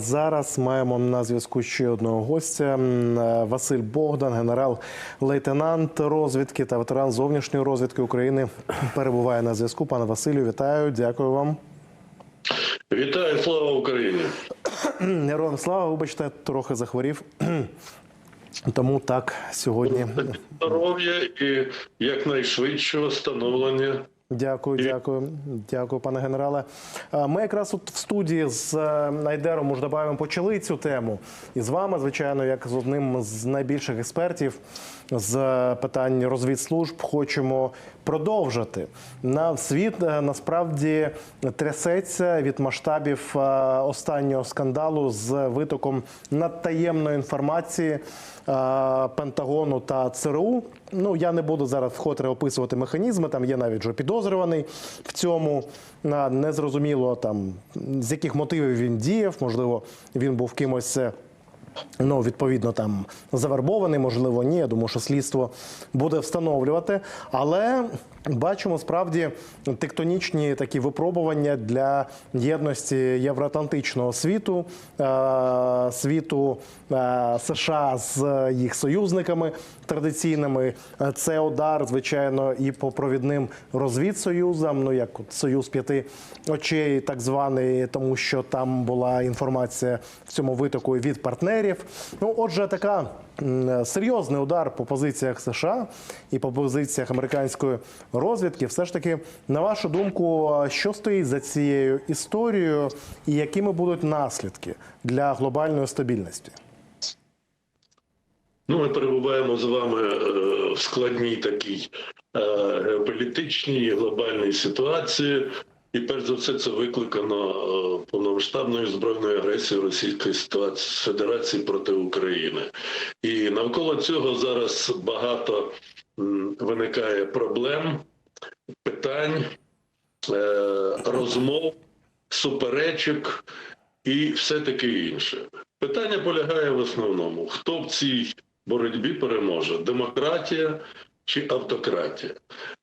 Зараз маємо на зв'язку ще одного гостя Василь Богдан, генерал-лейтенант розвідки та ветеран зовнішньої розвідки України. Перебуває на зв'язку. Пане Василю, вітаю, дякую вам. Вітаю, слава Україні! Героям слава, вибачте, трохи захворів. Тому так сьогодні. Здоров'я і якнайшвидшого встановлення. Дякую, дякую, дякую, пане генерале. Е, Ми якраз от в студії з е, Найдером Муждабаєвим почали цю тему. І з вами, звичайно, як з одним з найбільших експертів з питань розвідслужб, хочемо продовжити. На світ е, насправді трясеться від масштабів е, останнього скандалу з витоком надтаємної інформації е, Пентагону та ЦРУ. Ну я не буду зараз вкотре описувати механізми. Там є навіть вже підозрюваний в цьому. Незрозуміло там з яких мотивів він діяв. Можливо, він був кимось. Е, Ну, відповідно, там завербований, можливо, ні. Я думаю, що слідство буде встановлювати. Але бачимо справді тектонічні такі випробування для єдності євроатлантичного світу, е, світу е, США з їх союзниками традиційними. Е, Це удар, звичайно, і по провідним розвідсоюзам. Ну як от союз п'яти очей, так званий, тому що там була інформація в цьому витоку від партнерів. Ну, отже, така серйозний удар по позиціях США і по позиціях американської розвідки. Все ж таки, на вашу думку, що стоїть за цією історією, і якими будуть наслідки для глобальної стабільності? Ну, ми перебуваємо з вами е, в складній такій е, геополітичній глобальній ситуації. І перш за все це викликано е, повномасштабною збройною агресією Російської Федерації проти України. І навколо цього зараз багато виникає проблем, питань, розмов, суперечок і все таке інше. Питання полягає в основному: хто в цій боротьбі переможе: демократія чи автократія?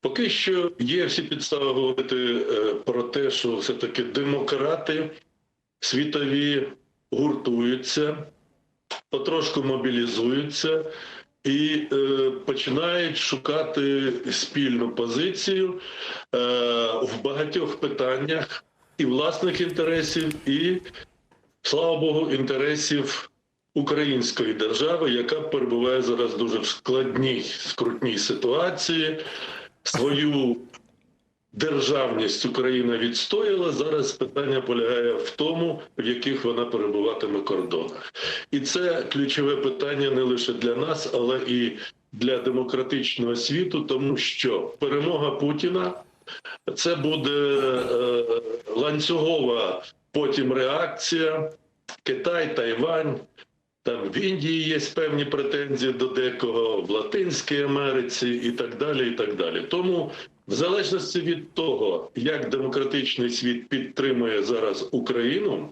Поки що є всі підстави говорити е, про те, що все-таки демократи світові гуртуються, потрошку мобілізуються і е, починають шукати спільну позицію е, в багатьох питаннях і власних інтересів, і слава Богу, інтересів української держави, яка перебуває зараз дуже в складній скрутній ситуації. Свою державність Україна відстояла. Зараз питання полягає в тому, в яких вона перебуватиме кордонах, і це ключове питання не лише для нас, але і для демократичного світу, тому що перемога Путіна це буде е, ланцюгова потім реакція. Китай, Тайвань. Там в Індії є певні претензії до декого, в Латинській Америці і так далі. і так далі. Тому, в залежності від того, як демократичний світ підтримує зараз Україну,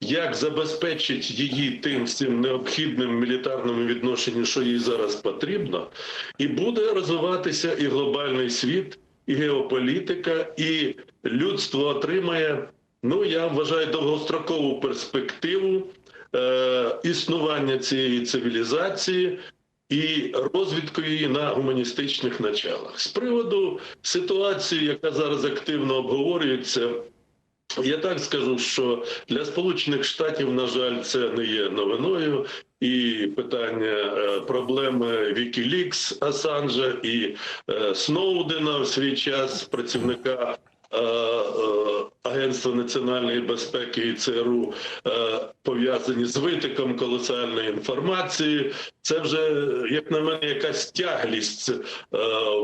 як забезпечить її тим всім необхідним мілітарному відношенню, що їй зараз потрібно, і буде розвиватися і глобальний світ, і геополітика, і людство отримає. Ну я вважаю довгострокову перспективу е, існування цієї цивілізації і розвідку її на гуманістичних началах. З приводу ситуації, яка зараз активно обговорюється. Я так скажу, що для Сполучених Штатів, на жаль, це не є новиною, і питання е, проблеми Вікілікс Асанжа і е, Сноудена в свій час працівника Агентства національної безпеки і ЦРУ е, пов'язані з витоком колосальної інформації. Це вже, як на мене, якась тяглість е,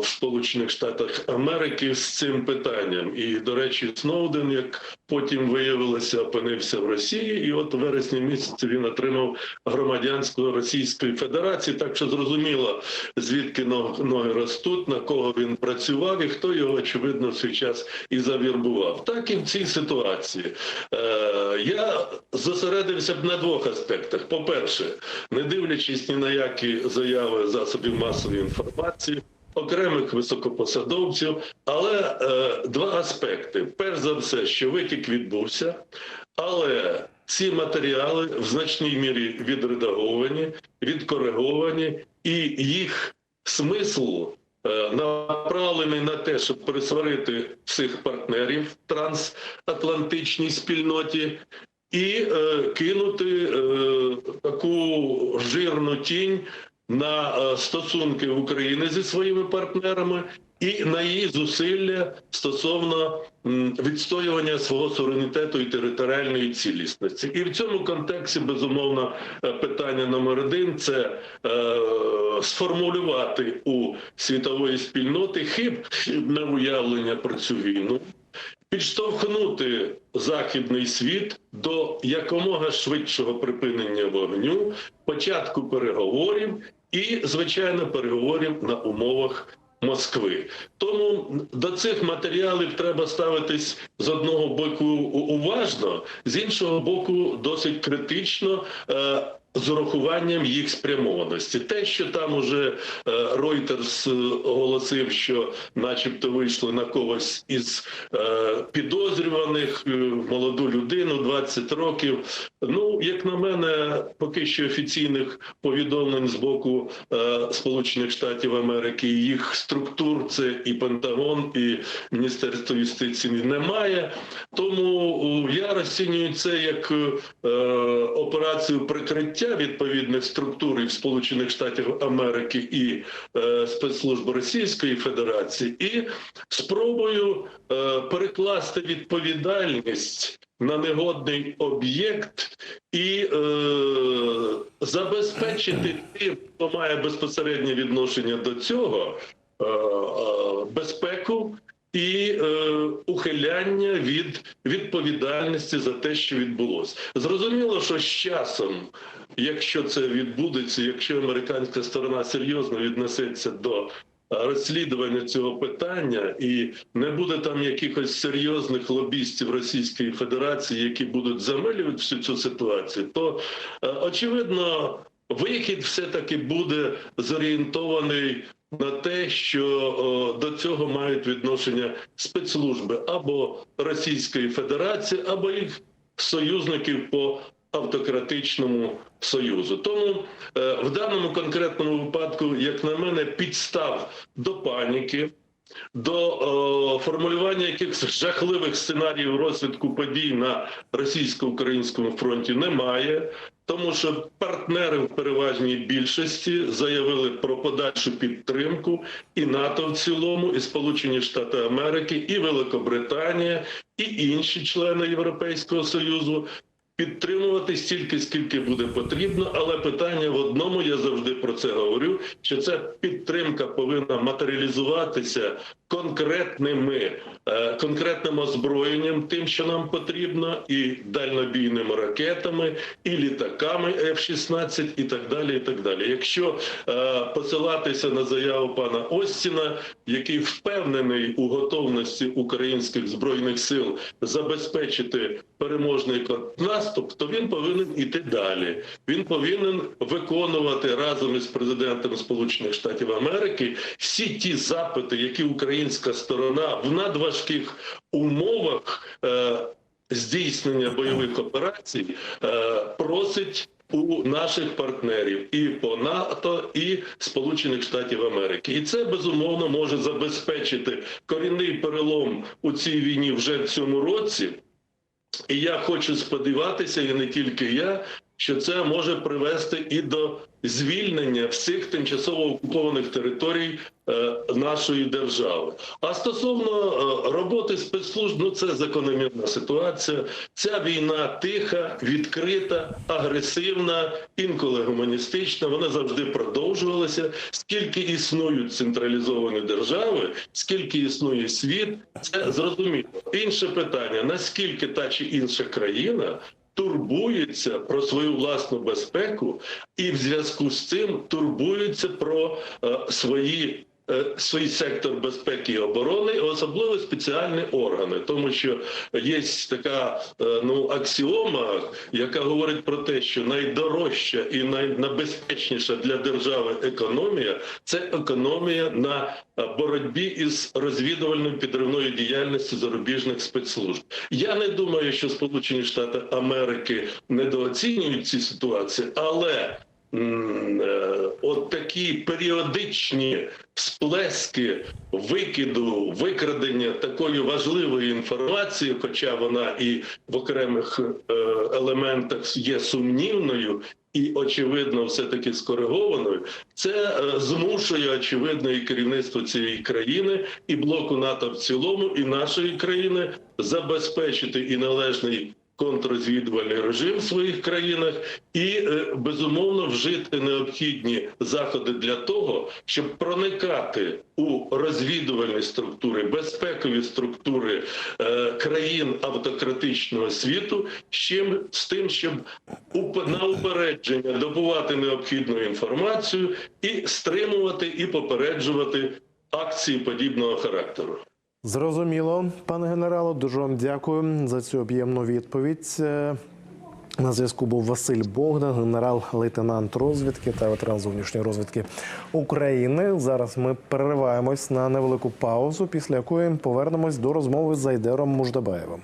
в Сполучених Штатах Америки з цим питанням. І, до речі, Сноуден, як потім виявилося, опинився в Росії, і от у вересні місяці він отримав громадянство Російської Федерації. Так що зрозуміло, звідки ноги ростуть, на кого він працював і хто його очевидно в свій час і завірбував. Так і в цій ситуації е, я зосередився б на двох аспектах. По-перше, не дивлячись ні на які заяви засобів масової інформації. Окремих високопосадовців, але е, два аспекти: перш за все, що витік відбувся, але ці матеріали в значній мірі відредаговані, відкориговані, і їх смисл е, направлений на те, щоб пересварити всіх партнерів в трансатлантичній спільноті. І е, кинути е, таку жирну тінь на е, стосунки України зі своїми партнерами і на її зусилля стосовно відстоювання свого суверенітету і територіальної цілісності. І в цьому контексті безумовно е, питання номер один це е, сформулювати у світової спільноти хиб, хибне уявлення про цю війну. Підштовхнути західний світ до якомога швидшого припинення вогню, початку переговорів і, звичайно, переговорів на умовах Москви. Тому до цих матеріалів треба ставитись з одного боку уважно, з іншого боку, досить критично. З урахуванням їх спрямованості, те, що там уже е, Reuters е, оголосив, що, начебто, вийшли на когось із е, підозрюваних молоду людину 20 років. Ну, як на мене, поки що офіційних повідомлень з боку Сполучених Штатів Америки їх структур, це і Пентагон, і Міністерство юстиції немає. Тому я розцінюю це як операцію прикриття відповідних структур в Сполучених Штатів Америки і е, спецслужб Російської Федерації, і спробую е, перекласти відповідальність на негодний об'єкт і е, забезпечити тим, хто має безпосереднє відношення до цього, е, е, безпеку і е, ухиляння від відповідальності за те, що відбулося. Зрозуміло, що з часом, якщо це відбудеться, якщо американська сторона серйозно віднесеться до розслідування цього питання, і не буде там якихось серйозних лобістів Російської Федерації, які будуть замилювати всю цю ситуацію, то е, очевидно вихід все-таки буде зорієнтований на те, що о, до цього мають відношення спецслужби або Російської Федерації, або їх союзників по автократичному союзу. Тому е, в даному конкретному випадку, як на мене, підстав до паніки. До е, формулювання якихось жахливих сценаріїв розвитку подій на російсько-українському фронті немає, тому що партнери в переважній більшості заявили про подальшу підтримку і НАТО в цілому, і Сполучені Штати Америки, і Великобританія, і інші члени Європейського союзу. Підтримувати стільки, скільки буде потрібно, але питання в одному я завжди про це говорю: що ця підтримка повинна матеріалізуватися конкретними е, конкретним озброєнням, тим, що нам потрібно, і дальнобійними ракетами, і літаками F-16, і так далі. І так далі. Якщо е, посилатися на заяву пана Остіна, який впевнений у готовності українських збройних сил забезпечити переможний контрнаступ, то він повинен іти далі. Він повинен виконувати разом із президентом Сполучених Штатів Америки всі ті запити, які українська сторона в надважких умовах е, здійснення бойових операцій е, просить. У наших партнерів і по НАТО, і Сполучених Штатів Америки, і це безумовно може забезпечити корінний перелом у цій війні вже в цьому році. І я хочу сподіватися, і не тільки я, що це може привести і до звільнення всіх тимчасово окупованих територій е, нашої держави. А стосовно е, роботи спецслужб, ну це закономірна ситуація. Ця війна тиха, відкрита, агресивна, інколи гуманістична. Вона завжди продовжувалася. Скільки існують централізовані держави, скільки існує світ, це зрозуміло. Інше питання: наскільки та чи інша країна турбується про свою власну безпеку, і в зв'язку з цим турбуються про е, свої свій сектор безпеки і оборони, особливо спеціальні органи, тому що є така е, ну аксіома, яка говорить про те, що найдорожча і найнебезпечніша для держави економія це економія на е, боротьбі із розвідувальною підривною діяльністю зарубіжних спецслужб. Я не думаю, що Сполучені Штати Америки недооцінюють ці ситуації, але е, от такі періодичні сплески викиду, викрадення такої важливої інформації, хоча вона і в окремих е, елементах є сумнівною. І очевидно, все таки скоригованою, це е, змушує очевидно і керівництво цієї країни, і блоку НАТО в цілому, і нашої країни забезпечити і належний контррозвідувальний режим в своїх країнах, і е, безумовно вжити необхідні заходи для того, щоб проникати у розвідувальні структури, безпекові структури е, країн автократичного світу, з чим з тим, щоб на упередження добувати необхідну інформацію і стримувати і попереджувати акції подібного характеру. Зрозуміло, пане генералу. Дуже вам дякую за цю об'ємну відповідь. Е, На зв'язку був Василь Богдан, генерал-лейтенант розвідки та ветеран зовнішньої розвідки України. Зараз ми перериваємось на невелику паузу, після якої повернемось до розмови з Айдером Муждабаєвим.